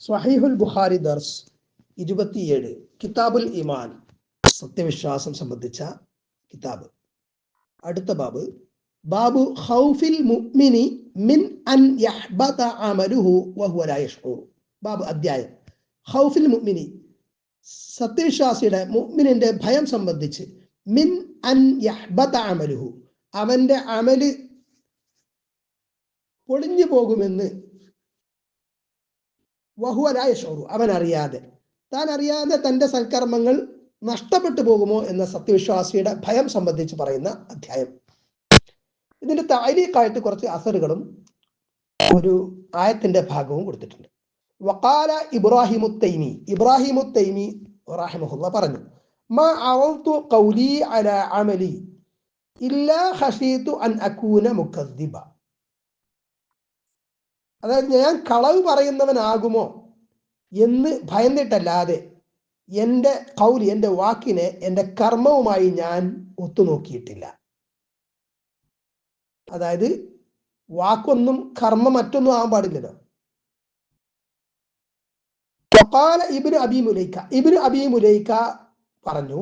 സ്വഹീഹുൽ ബുഹാരി ദർസ് ഇരുപത്തിയേഴ് കിതാബുൽ ഇമാൻ സത്യവിശ്വാസം സംബന്ധിച്ച കിതാബ്. അടുത്ത ബാബ് ബാബു ഹൗഫിൽ മുഅ്മിനി മിൻ അൻ യഹ്ബത അമലുഹു വഹുവ ലാ യഷ്ഊർ ബാബ് അധ്യായം. ഹൗഫിൽ മുഅ്മിനി സത്യവിശ്വാസിയുടെ മുഅ്മിനിന്റെ ഭയം സംബന്ധിച്ച് മിൻ അൻ യഹ്ബത അമലുഹു. അവന്റെ അമൽ പൊളിഞ്ഞു പോകുമെന്ന് വഹുവലായ ഷോറു അവൻ അറിയാതെ താൻ അറിയാതെ തന്റെ സൽക്കർമ്മങ്ങൾ നഷ്ടപ്പെട്ടു പോകുമോ എന്ന സത്യവിശ്വാസിയുടെ ഭയം സംബന്ധിച്ച് പറയുന്ന അധ്യായം. ഇതിന്റെ താരീഖായിട്ട് കുറച്ച് അസറുകളും ഒരു ആയത്തിന്റെ ഭാഗവും കൊടുത്തിട്ടുണ്ട്. വക്കാല ഇബ്രാഹിമു തൈമി. ഇബ്രാഹിമു തൈമി റാഹിമഹുല്ല പറഞ്ഞു മാ അറൗതു ഖൗലി അല അൻ അകൂന മുക്കദ്ദിബ അതായത് ഞാൻ കളവ് പറയുന്നവനാകുമോ എന്ന് ഭയന്നിട്ടല്ലാതെ എന്റെ കൗലി എന്റെ വാക്കിനെ എന്റെ കർമ്മവുമായി ഞാൻ ഒത്തുനോക്കിയിട്ടില്ല. അതായത് വാക്കൊന്നും കർമ്മം മറ്റൊന്നും ആവാൻ പാടില്ലല്ലോ. വഖാല ഇബ്നു അബി മുലൈക്ക. ഇബ്നു അബി മുലൈക്ക പറഞ്ഞു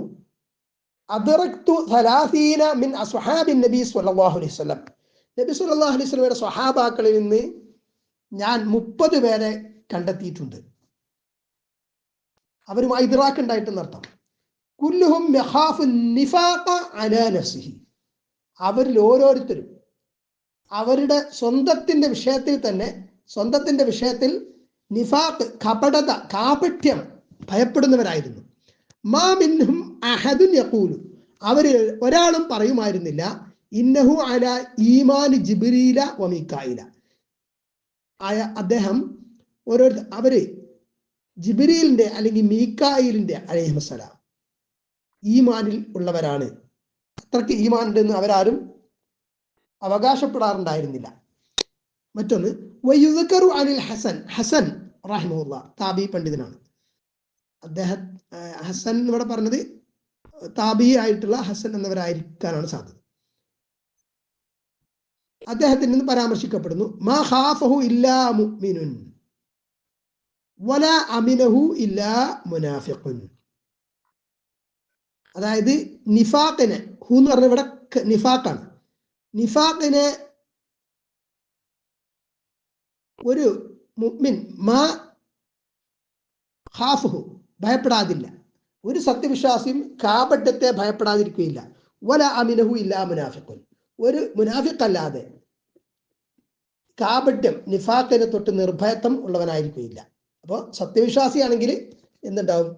അദറക്തു സലാസീന മിൻ നബി സല്ലല്ലാഹു അലൈഹി വസല്ലം. നബി അലൈഹി വസല്ലമയുടെ സ്വഹാബാക്കളിൽ നിന്ന് ഞാൻ മുപ്പത് പേരെ കണ്ടെത്തിയിട്ടുണ്ട്. അവരുമായി ഇദ്റാക്ക് ഉണ്ടായിട്ടെന്നർത്ഥം കുല്ലുഹും യഖാഫു അലാ നഫ്സിഹി. അവരിൽ ഓരോരുത്തരും അവരുടെ സ്വന്തത്തിന്റെ വിഷയത്തിൽ തന്നെ സ്വന്തത്തിന്റെ വിഷയത്തിൽ നിഫാഖ് കപടത കാപട്യം ഭയപ്പെടുന്നവരായിരുന്നു. മാ മിൻഹും അഹദുൻ യഖൂലു. അവരിൽ ഒരാളും പറയുമായിരുന്നില്ല ഇന്നഹു അല ഈമാൻ ജിബ്രീല വമിക്കായില ആയ അദ്ദേഹം ഓരോ അവർ ജിബിരിയിലിന്റെ അല്ലെങ്കിൽ മീക്കായിലിന്റെ അലഹിമസലാം ഈമാനിൽ ഉള്ളവരാണ്. അത്രയ്ക്ക് ഈമാൻ ഉണ്ടെന്ന് അവരാരും അവകാശപ്പെടാറുണ്ടായിരുന്നില്ല. മറ്റൊന്ന് വയ്യുദക്കറു അനിൽ ഹസൻ ഹസൻ റാഹിമുല്ല താബി പണ്ഡിതനാണ്. അദ്ദേഹം ഹസൻ ഇവിടെ പറഞ്ഞത് താബി ആയിട്ടുള്ള ഹസൻ എന്നവരായിരിക്കാനാണ് സാധ്യത. അദ്ദേഹത്തിൽ നിന്ന് പരാമർശിക്കപ്പെടുന്നു. മാ ഇല്ലാ മുഅ്മിനുൻ. അമിനഹു ഇല്ലാ അതായത് നിഫാഖിനെ ഹു എന്ന് പറഞ്ഞ ഇവിടെ നിഫാഖാണ്. നിഫാഖിനെ ഒരു മുഅ്മിൻ മാ ഖാഫഹു ഭയപ്പെടാതില്ല. ഒരു സത്യവിശ്വാസിയും കാപട്യത്തെ ഭയപ്പെടാതിരിക്കുകയില്ല. വല അമിനഹു ഇല്ലാ മുനാഫിഖുൻ. ഒരു മുനാഫിക്കല്ലാതെ കാപട്യം നിഫാക്കിനെ തൊട്ട് നിർഭയത്വം ഉള്ളവനായിരിക്കില്ല അപ്പോൾ സത്യവിശ്വാസിയാണെങ്കിൽ എന്തുണ്ടാവും?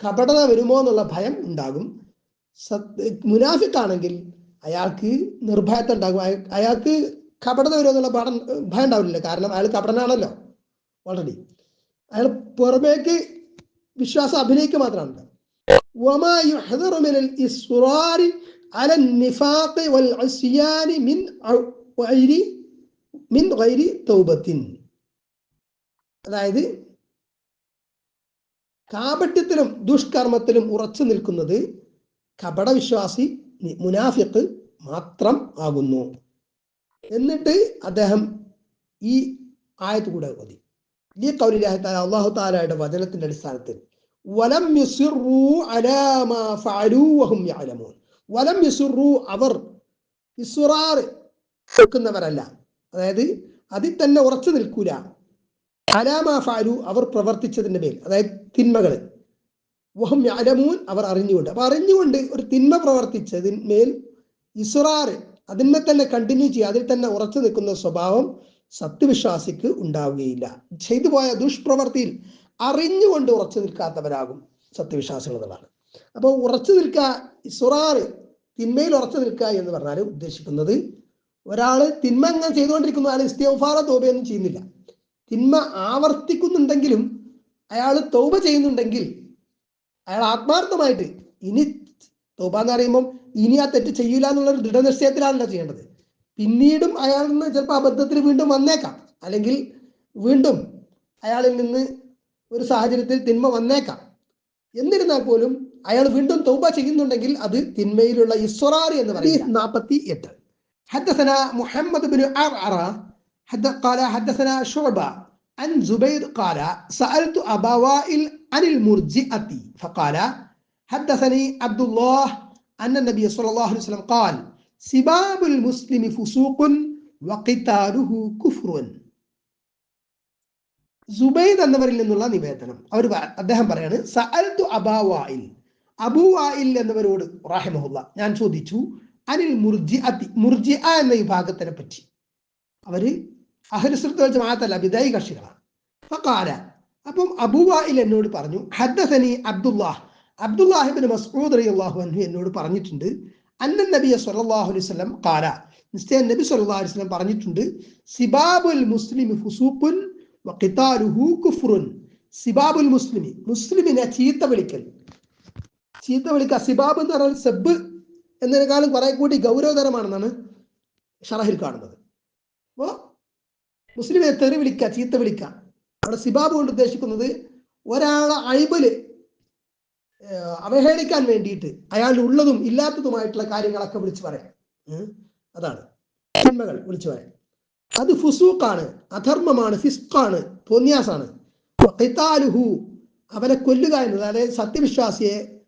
കപടത വരുമോ എന്നുള്ള ഭയം ഉണ്ടാകും. സത് മുനാഫിക്കാണെങ്കിൽ അയാൾക്ക് നിർഭയത്വം ഉണ്ടാകും. അയാൾക്ക് കപടത വരുമോ എന്നുള്ള ഭയം ഭയം ഉണ്ടാവില്ല കാരണം അയാൾ കപടനാണല്ലോ ഓൾറെഡി അയാൾ പുറമേക്ക് വിശ്വാസം അഭിനയിക്കുക മാത്രമാണ്. وما يحذر من الإصرار على النفاق والعصيان من غير من غير توبة അതായത് കാപട്യത്തിലും ദുഷ്കർമ്മത്തിലും ഉറച്ചു നിൽക്കുന്നത് കപടവിശ്വാസി മുനാഫിക്ക് മാത്രം ആകുന്നു എന്നിട്ട് അദ്ദേഹം ഈ ആയത്ത് കൂടെ ഓതി ഈ കൗലിലാഹി താല അള്ളാഹു താലയുടെ വചനത്തിന്റെ അടിസ്ഥാനത്തിൽ വലം യുസിറു അലാ മാ ഫഅലു വഹും യഅലമൂൻ വലം യുസുറു അവർ. ഇസുറാറ് നിൽക്കുന്നവരല്ല അതായത് അതിൽ തന്നെ ഉറച്ചു നിൽക്കൂല. അലാമാ ഫാലു അവർ പ്രവർത്തിച്ചതിന്റെ മേൽ. അതായത് തിന്മകൾ വഹം അലമൂൻ അവർ അറിഞ്ഞുകൊണ്ട്. അപ്പൊ അറിഞ്ഞുകൊണ്ട് ഒരു തിന്മ പ്രവർത്തിച്ചതിന്മേൽ ഇസുറാറ് അതിന്മെ തന്നെ കണ്ടിന്യൂ ചെയ്യുക അതിൽ തന്നെ ഉറച്ചു നിൽക്കുന്ന സ്വഭാവം സത്യവിശ്വാസിക്ക് ഉണ്ടാവുകയില്ല. ചെയ്തു പോയ ദുഷ്പ്രവർത്തിയിൽ അറിഞ്ഞുകൊണ്ട് ഉറച്ചു നിൽക്കാത്തവരാകും സത്യവിശ്വാസികൾ എന്നുള്ളതാണ്. അപ്പോൾ ഉറച്ചു നിൽക്കുക ഇസുറാറ് തിന്മയിൽ ഉറച്ചു നിൽക്കുക എന്ന് പറഞ്ഞാൽ ഉദ്ദേശിക്കുന്നത് ഒരാൾ തിന്മ അങ്ങനെ ചെയ്തുകൊണ്ടിരിക്കുന്നു അയാൾ ഇസ്തിഫാറ തോബയൊന്നും ചെയ്യുന്നില്ല. തിന്മ ആവർത്തിക്കുന്നുണ്ടെങ്കിലും അയാൾ തൗബ ചെയ്യുന്നുണ്ടെങ്കിൽ അയാൾ ആത്മാർത്ഥമായിട്ട് ഇനി തൗബ എന്ന് പറയുമ്പം ഇനി ആ തെറ്റ് ചെയ്യൂല എന്നുള്ള ദൃഢനിശ്ചയത്തിലാണല്ലോ ചെയ്യേണ്ടത്. പിന്നീടും അയാളിൽ നിന്ന് ചിലപ്പോൾ അബദ്ധത്തിൽ വീണ്ടും വന്നേക്കാം. അല്ലെങ്കിൽ വീണ്ടും അയാളിൽ നിന്ന് ഒരു സാഹചര്യത്തിൽ തിന്മ വന്നേക്കാം. എന്നിരുന്നാൽ പോലും അയാൾ വീണ്ടും തൗബ ചെയ്യുന്നുണ്ടെങ്കിൽ അത് തിന്മയിലുള്ള ഇസ്വറാറി എന്ന് പറയും നാൽപ്പത്തി എട്ട് حدثنا محمد بن عرعرة حد قال حدثنا شعبة عن زبير قال سألت أبا وائل عن المرجئة فقال حدثني عبد الله أن النبي صلى الله عليه وسلم قال سباب المسلم فسوق وقتاله كفر സുബൈദ് എന്നവരിൽ നിന്നുള്ള നിവേദനം അവർ അദ്ദേഹം പറയാണ് സഅൽതു അബാ വായിൽ അബു വായിൽ എന്നവരോട് റാഹിമഹുല്ല ഞാൻ ചോദിച്ചു അനിൽ മുർജി അതി മുർജി എന്ന വിഭാഗത്തിനെ പറ്റി. അവർ അഹ്ലുസുൽ ജമാഅത്തല്ല വിദായി കക്ഷികളാണ്. ഫഖാല അപ്പം അബു വായിൽ എന്നോട് പറഞ്ഞു ഹദ്ദസനി അബ്ദുല്ലാഹ് അബ്ദുല്ലാഹിബിൻ മസ്ഊദ് അള്ളാഹു അൻഹു എന്നോട് പറഞ്ഞിട്ടുണ്ട് അന്നൻ നബിയ സല്ലല്ലാഹു അലൈഹി വസല്ലം ഖാല നിശ്ചയം നബി സല്ലല്ലാഹു അലൈഹി വസല്ലം പറഞ്ഞിട്ടുണ്ട് സിബാബുൽ മുസ്ലിം ഫുസൂഖുൻ സിബാബുൽ മുസ്ലിമി മുസ്ലിമിനെ ചീത്ത വിളിക്കൽ ചീത്ത വിളിക്കുക. സിബാബ് എന്ന് പറഞ്ഞാൽ സെബ് എന്നതിനേക്കാളും കുറെ കൂടി ഗൗരവതരമാണെന്നാണ് ഷറഹിൽ കാണുന്നത്. അപ്പോ മുസ്ലിമിനെ തെറി വിളിക്ക ചീത്ത വിളിക്ക അവിടെ സിബാബ് കൊണ്ട് ഉദ്ദേശിക്കുന്നത് ഒരാളെ അഴിബൽ അവഹേളിക്കാൻ വേണ്ടിയിട്ട് അയാളുടെ ഉള്ളതും ഇല്ലാത്തതുമായിട്ടുള്ള കാര്യങ്ങളൊക്കെ വിളിച്ചു പറയാം. അതാണ്. തിന്മകൾ വിളിച്ചു പറയാം. അത് ഫുസൂഖാണ് അധർമ്മമാണ് ഫിസ്ഖാണ് തോന്നിയാസാണ്. അവനെ കൊല്ലുക എന്നത്. അതായത് സത്യവിശ്വാസിയെ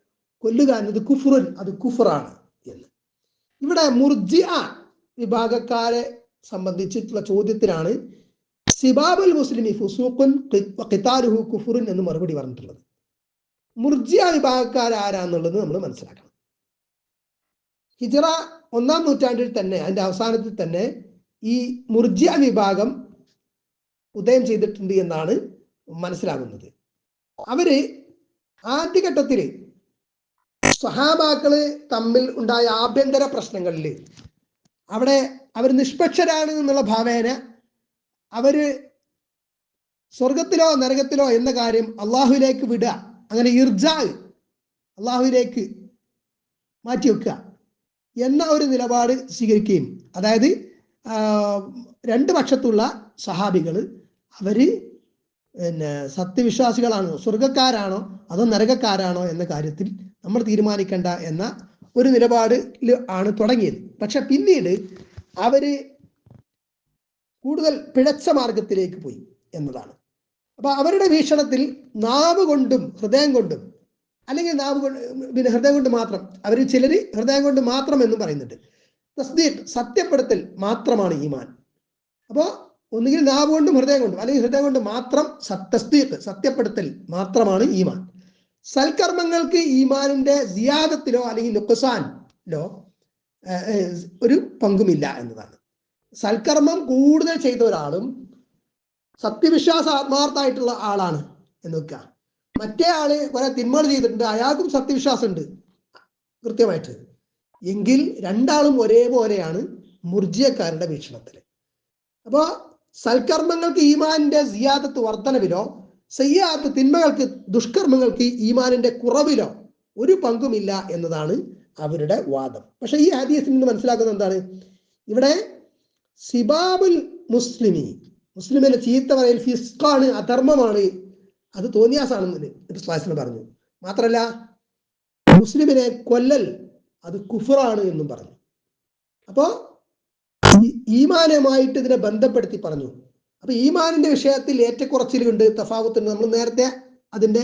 കൊല്ലുക എന്നത് കുഫുറൻ അത് കുഫറാണ് എന്ന്. ഇവിടെ മുർജിഅ വിഭാഗക്കാരെ സംബന്ധിച്ചിട്ടുള്ള ചോദ്യത്തിലാണ് സിബാബുൽ മുസ്ലിമി ഫുസൂഖുൻ ഖിതാലുഹു കുഫുറുൻ എന്ന് മറുപടി പറഞ്ഞിട്ടുള്ളത്. മുർജിയ വിഭാഗക്കാർ ആരാന്നുള്ളത് നമ്മൾ മനസ്സിലാക്കണം. ഹിജറ ഒന്നാം നൂറ്റാണ്ടിൽ തന്നെ അതിന്റെ അവസാനത്തിൽ തന്നെ ഈ മുർജിയ വിഭാഗം ഉദയം ചെയ്തിട്ടുണ്ട് എന്നാണ് മനസ്സിലാകുന്നത്. അവർ ആദ്യഘട്ടത്തിൽ സഹാബാക്കൾ തമ്മിൽ ഉണ്ടായ ആഭ്യന്തര പ്രശ്നങ്ങളിൽ അവിടെ അവർ നിഷ്പക്ഷരാണ് എന്നുള്ള ഭാവേന അവർ സ്വർഗത്തിലോ നരകത്തിലോ എന്ന കാര്യം അള്ളാഹുവിലേക്ക് വിടുക. അങ്ങനെ ഇർജാ അള്ളാഹുവിലേക്ക് മാറ്റി വെക്കുക എന്ന ഒരു നിലപാട് സ്വീകരിക്കുകയും അതായത് രണ്ട് പക്ഷത്തുള്ള സഹാബികൾ അവർ പിന്നെ സത്യവിശ്വാസികളാണോ സ്വർഗക്കാരാണോ അതോ നരകക്കാരാണോ എന്ന കാര്യത്തിൽ നമ്മൾ തീരുമാനിക്കേണ്ട എന്ന ഒരു നിലപാടിൽ ആണ് തുടങ്ങിയത്. പക്ഷെ പിന്നീട് അവർ കൂടുതൽ പിഴച്ച മാർഗത്തിലേക്ക് പോയി എന്നതാണ്. അപ്പൊ അവരുടെ വീക്ഷണത്തിൽ നാവ് കൊണ്ടും ഹൃദയം കൊണ്ടും അല്ലെങ്കിൽ നാവ് കൊണ്ട് പിന്നെ ഹൃദയം കൊണ്ട് മാത്രം അവർ ചിലര് ഹൃദയം കൊണ്ട് മാത്രം എന്നും പറയുന്നുണ്ട്. തസ്ദീഖ് സത്യപ്പെടുത്തൽ മാത്രമാണ് ഈമാൻ. അപ്പോൾ ഒന്നുകിൽ നാവ് കൊണ്ടും ഹൃദയം കൊണ്ടും അല്ലെങ്കിൽ ഹൃദയം കൊണ്ട് മാത്രം തസ്ദീഖ് സത്യപ്പെടുത്തൽ മാത്രമാണ് ഈമാൻ. സൽക്കർമ്മങ്ങൾക്ക് ഈമാനിന്റെ സിയാദത്തിലോ അല്ലെങ്കിൽ ഏഹ്, ഒരു പങ്കുമില്ല എന്നതാണ്. സൽക്കർമ്മം കൂടുതൽ ചെയ്ത ഒരാളും സത്യവിശ്വാസ ആത്മാർത്ഥമായിട്ടുള്ള ആളാണ് എന്ന് വെക്കുക. മറ്റേ ആൾ കുറെ തിന്മകൾ ചെയ്തിട്ടുണ്ട് അയാൾക്കും സത്യവിശ്വാസം ഉണ്ട് കൃത്യമായിട്ട്. എങ്കിൽ രണ്ടാളും ഒരേപോലെയാണ് മുർജിയക്കാരുടെ വീക്ഷണത്തിൽ അപ്പോ സൽക്കർമ്മങ്ങൾക്ക് ഈമാനിന്റെ സിയാദത്ത് വർധനവിലോ സയ്യാത്ത് തിന്മകൾക്ക് ദുഷ്കർമ്മങ്ങൾക്ക് ഈമാനിന്റെ കുറവിലോ ഒരു പങ്കുമില്ല എന്നതാണ് അവരുടെ വാദം. പക്ഷെ ഈ ഹദീസിൽ നിന്ന് മനസ്സിലാക്കുന്നത് എന്താണ്? ഇവിടെ സിബാബുൽ മുസ്ലിമി മുസ്ലിമിനെ ചീത്ത പറയൽ ഫിസ്കാണ് അധർമ്മമാണ്. അത് തോന്നിയാസാണെന്ന് ഇസ്ലാസിന് പറഞ്ഞു. മാത്രല്ല മുസ്ലിമിനെ കൊല്ലൽ അത് കുഫറാണ് എന്നും പറഞ്ഞു. അപ്പോ ഈമാനുമായിട്ട് ഇതിനെ ബന്ധപ്പെടുത്തി പറഞ്ഞു. അപ്പൊ ഈമാനിന്റെ വിഷയത്തിൽ ഏറ്റക്കുറച്ചിലുണ്ട് തഫാവത്തുണ്ട് നമ്മൾ നേരത്തെ അതിന്റെ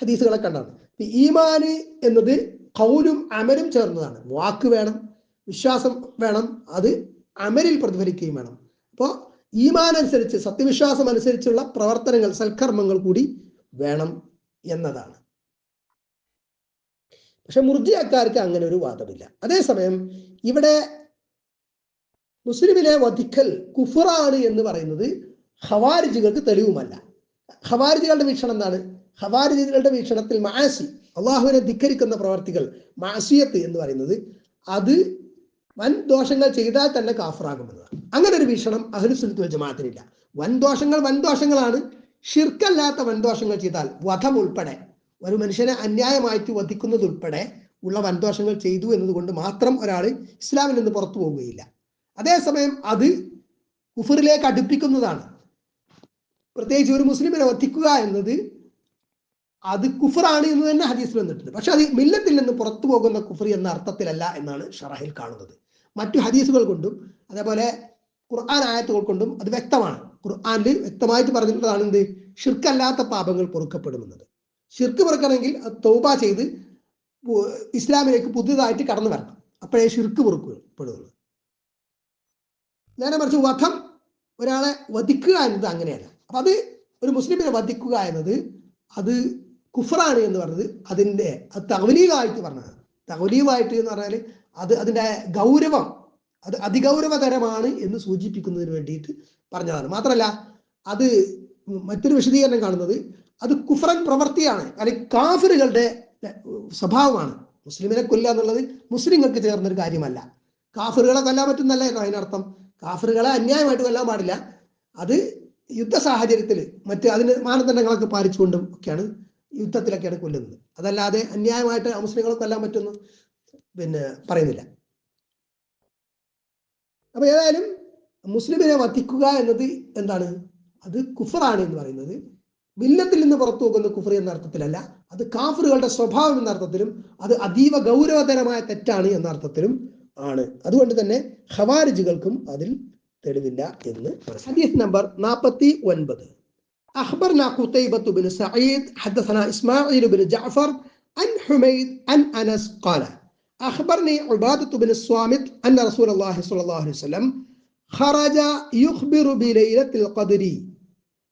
ഹദീസുകളെ കണ്ടാണ്. ഈമാന് എന്നത് കൗലും അമലും ചേർന്നതാണ്. വാക്ക് വേണം വിശ്വാസം വേണം അത് അമരിൽ പ്രതിഫലിക്കുകയും വേണം. അപ്പോൾ ഈമാൻ അനുസരിച്ച് സത്യവിശ്വാസം അനുസരിച്ചുള്ള പ്രവർത്തനങ്ങൾ സൽക്കർമ്മങ്ങൾ കൂടി വേണം എന്നതാണ്. പക്ഷെ മുർജിയാക്കാർക്ക് അങ്ങനെ ഒരു വാദമില്ല. അതേസമയം ഇവിടെ മുസ്ലിമിനെ വധിക്കൽ കുഫറാണ് എന്ന് പറയുന്നത് ഹവാരിജികൾക്ക് തെളിവുമല്ല. ഹവാരിജികളുടെ വീക്ഷണം എന്താണ്? ഹവാരിജികളുടെ വീക്ഷണത്തിൽ മാസി അള്ളാഹുവിനെ ധിക്കരിക്കുന്ന പ്രവർത്തികൾ മാസിയത്ത് എന്ന് പറയുന്നത് അത് വൻ ദോഷങ്ങൾ ചെയ്താൽ തന്നെ കാഫറാകുമെന്നതാണ് അങ്ങനെ ഒരു വീക്ഷണം അഹ്ലുസുന്നത്ത് വൽ ജമാഅത്തിനില്ല. വൻ ദോഷങ്ങൾ വൻ ദോഷങ്ങളാണ്. ഷിർക്കല്ലാത്ത വൻ ദോഷങ്ങൾ ചെയ്താൽ വധം ഉൾപ്പെടെ ഒരു മനുഷ്യനെ അന്യായമായിട്ട് വധിക്കുന്നത് ഉൾപ്പെടെ ഉള്ള വൻദോഷങ്ങൾ ചെയ്തു എന്നതുകൊണ്ട് മാത്രം ഒരാൾ ഇസ്ലാമിൽ നിന്ന് പുറത്തു പോവുകയില്ല. അതേസമയം അത് കുഫറിലേക്ക് അടുപ്പിക്കുന്നതാണ്. പ്രത്യേകിച്ച് ഒരു മുസ്ലിമിനെ വധിക്കുക എന്നത് അത് കുഫറാണ് എന്ന് തന്നെ ഹദീസിൽ വന്നിട്ടുണ്ട്. പക്ഷെ അത് മില്ലത്തിൽ നിന്ന് പുറത്തു പോകുന്ന കുഫർ എന്ന അർത്ഥത്തിലല്ല എന്നാണ് ഷറഹിൽ കാണുന്നത്. മറ്റു ഹദീസുകൾ കൊണ്ടും അതേപോലെ ഖുർആൻ ആയത്തുകൾ കൊണ്ടും അത് വ്യക്തമാണ്. ഖുർആാനിൽ വ്യക്തമായിട്ട് പറഞ്ഞിട്ടുള്ളതാണ് എന്ത്? ഷിർക്കല്ലാത്ത പാപങ്ങൾ പൊറുക്കപ്പെടുമെന്നത്. ഷിർക്ക് പൊറുക്കണമെങ്കിൽ തൗബ ചെയ്ത് ഇസ്ലാമിലേക്ക് പുതിയതായിട്ട് കടന്നു വരണം. അപ്പോഴേ ഷിർക്ക് പൊറുക്കപ്പെടുള്ളൂ. നേരെ മറിച്ച് വധം ഒരാളെ വധിക്കുക എന്നത് അങ്ങനെയല്ല. അപ്പൊ അത് ഒരു മുസ്ലിമിനെ വധിക്കുക എന്നത് അത് കുഫറാണ് എന്ന് പറഞ്ഞത്. അതിന്റെ അത് തവലീലായിട്ട് പറഞ്ഞതാണ്. തവലീലായിട്ട് എന്ന് പറഞ്ഞാൽ അത് അതിന്റെ ഗൗരവം അത് അതിഗൗരവതരമാണ് എന്ന് സൂചിപ്പിക്കുന്നതിന് വേണ്ടിയിട്ട് പറഞ്ഞതാണ്. മാത്രമല്ല അത് മറ്റൊരു വിശദീകരണം കാണുന്നത് അത് കുഫറൻ പ്രവൃത്തിയാണ് അല്ലെങ്കിൽ കാഫിറുകളുടെ സ്വഭാവമാണ്. മുസ്ലിമിനെ കൊല്ലുക എന്നുള്ളത് മുസ്ലിങ്ങൾക്ക് ചേർന്നൊരു കാര്യമല്ല. കാഫിറുകളെ കൊല്ലാൻ പറ്റുന്നല്ല അതിനർത്ഥം. കാഫിറുകളെ അന്യായമായിട്ട് കൊല്ലാൻ പാടില്ല. അത് യുദ്ധ സാഹചര്യത്തിൽ മറ്റ് അതിന് മാനദണ്ഡങ്ങളൊക്കെ പാലിച്ചുകൊണ്ടും ഒക്കെയാണ് യുദ്ധത്തിലൊക്കെയാണ് കൊല്ലുന്നത്. അതല്ലാതെ അന്യായമായിട്ട് മുസ്ലിങ്ങളെ കൊല്ലാൻ പറ്റുന്നു പിന്നെ പറയുന്നില്ല. അപ്പൊ ഏതായാലും മുസ്ലിമിനെ വധിക്കുക എന്നത് എന്താണ്? അത് കുഫറാണ് എന്ന് പറയുന്നത്. മില്ലത്തിൽ നിന്ന് പുറത്തു പോകുന്ന കുഫർ എന്ന അർത്ഥത്തിലല്ല അത് കാഫറുകളുടെ സ്വഭാവം എന്ന അർത്ഥത്തിലും അത് അതീവ ഗൗരവതരമായ തെറ്റാണ് എന്ന അർത്ഥത്തിലും ആണ്. അതുകൊണ്ട് തന്നെ ഹവാരിജുകൾക്കും അതിൽ തെളിവില്ല എന്ന് ഹദീസ് നമ്പർ നാൽപ്പത്തി ഒൻപത് أخبرنا قتيبة بن سعيد حدثنا إسماعيل بن جعفر عن حميد عن أنس قال أخبرني عبادة بن الصامت أن رسول الله صلى الله عليه وسلم خرج يخبر بليلة القدر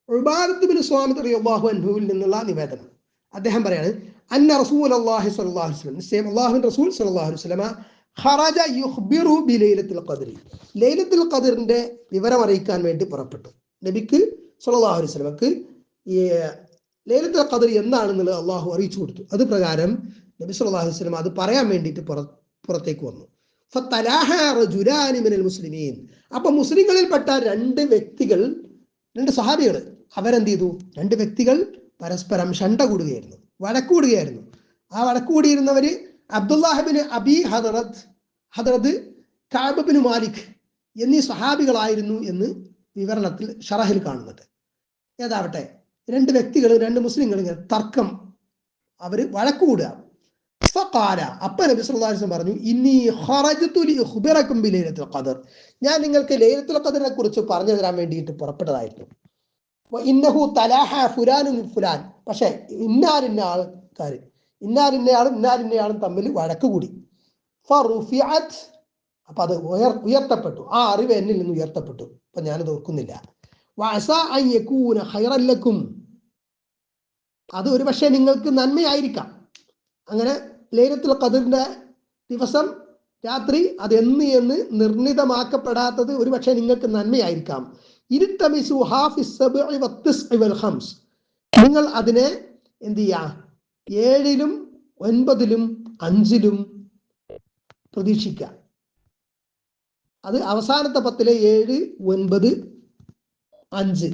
ഉബാദത്ത് ബിൻ സ്വാമിത് റളിയല്ലാഹു അൻഹുവിൽ നിന്നുള്ള നിവേദനം അദ്ദേഹം പറയാണ് അന്ന റസൂൽ അള്ളാഹി സ്വല്ലല്ലാഹു അലൈഹി വസല്ലം നിശ്ചയം അള്ളാഹുവിൻ റസൂൽ സ്വല്ലല്ലാഹു അലൈഹി ഖറജ യുഖ്ബിറു ബി ലൈലത്തുൽ ഖദ്രി. ലൈലത്തുൽ ഖദ്റിന്റെ വിവരം അറിയിക്കാൻ വേണ്ടി പുറപ്പെട്ടു. നബിക്ക് സല്ലല്ലാഹു അലൈഹി വസല്ലമക്ക് ഈ ലൈലത്തുൽ ഖദ്ർ എന്താണെന്നുള്ളത് അള്ളാഹു അറിയിച്ചു കൊടുത്തു. അത് പ്രകാരം നബി സല്ലല്ലാഹു അലൈഹി വസല്ലം അത് പറയാൻ വേണ്ടിയിട്ട് പുറ പുറത്തേക്ക് വന്നു. മുസ്ലിമീൻ. അപ്പൊ മുസ്ലിങ്ങളിൽപ്പെട്ട രണ്ട് വ്യക്തികൾ രണ്ട് സഹാബികൾ അവരെന്ത് ചെയ്തു? രണ്ട് വ്യക്തികൾ പരസ്പരം ഷണ്ട കൂടുകയായിരുന്നു. വഴക്കൂടുകയായിരുന്നു ആ വഴക്ക് കൂടിയിരുന്നവര് അബ്ദുല്ലാഹിബിന് അബി ഹദറത്ത് ഹദറത്ത് കാബബിന് മാലിക് എന്നീ സ്വഹാബികളായിരുന്നു എന്ന് വിവരണത്തിൽ ഷറഹിൽ കാണുന്നുണ്ട്. ഏതാവട്ടെ രണ്ട് വ്യക്തികൾ രണ്ട് മുസ്ലിങ്ങൾ ഇങ്ങനെ തർക്കം അവർ വഴക്കുകൂടുക ഫഖാല അപ്പ നബി സല്ലല്ലാഹു പറഞ്ഞു ഇന്നി ഖറജ്തു ലി ഉഖ്ബിറക്കും ലൈലത്തുൽ ഖദർ. ഞാൻ നിങ്ങൾക്ക് ലൈലത്തുൽ ഖദറിനെ കുറിച്ച് പറഞ്ഞു തരാൻ വേണ്ടിയിട്ട് പുറപ്പെട്ടതായിരുന്നു. ഇന്നഹു തലാഹ ഫുലാനും ഫുലാൻ. പക്ഷെ ഇന്നാലിന്ന ആൾക്കാർ ഇന്നാലിന്നയാളും ഇന്നാലിന്നയാളും തമ്മിൽ വഴക്ക് കൂടി. ഫറുഫിഅത് അപ്പൊ അത് ഉയർ ഉയർത്തപ്പെട്ടു. ആ അറിവ് എന്നിൽ നിന്ന് ഉയർത്തപ്പെട്ടു. അപ്പൊ ഞാനത് ഓർക്കുന്നില്ല. വഅസ അൻ ഖൈറൻ ലക്കും. അത് ഒരു പക്ഷേ നിങ്ങൾക്ക് നന്മയായിരിക്കാം. അങ്ങനെ ലൈലത്തുൽ ഖദറിന്റെ ദിവസം രാത്രി അത് എന്ന് എന്ന് നിർണിതമാക്കപ്പെടാത്തത് ഒരു പക്ഷേ നിങ്ങൾക്ക് നന്മയായിരിക്കാം. ഇരുത്തമിസു ഹാഫിസ് നിങ്ങൾ അതിനെ എന്ത് ചെയ്യാ ഏഴിലും ഒൻപതിലും അഞ്ചിലും പ്രതീക്ഷിക്കാം അത് അവസാനത്തെ പത്തിലെ ഏഴ് ഒൻപത് അഞ്ച്.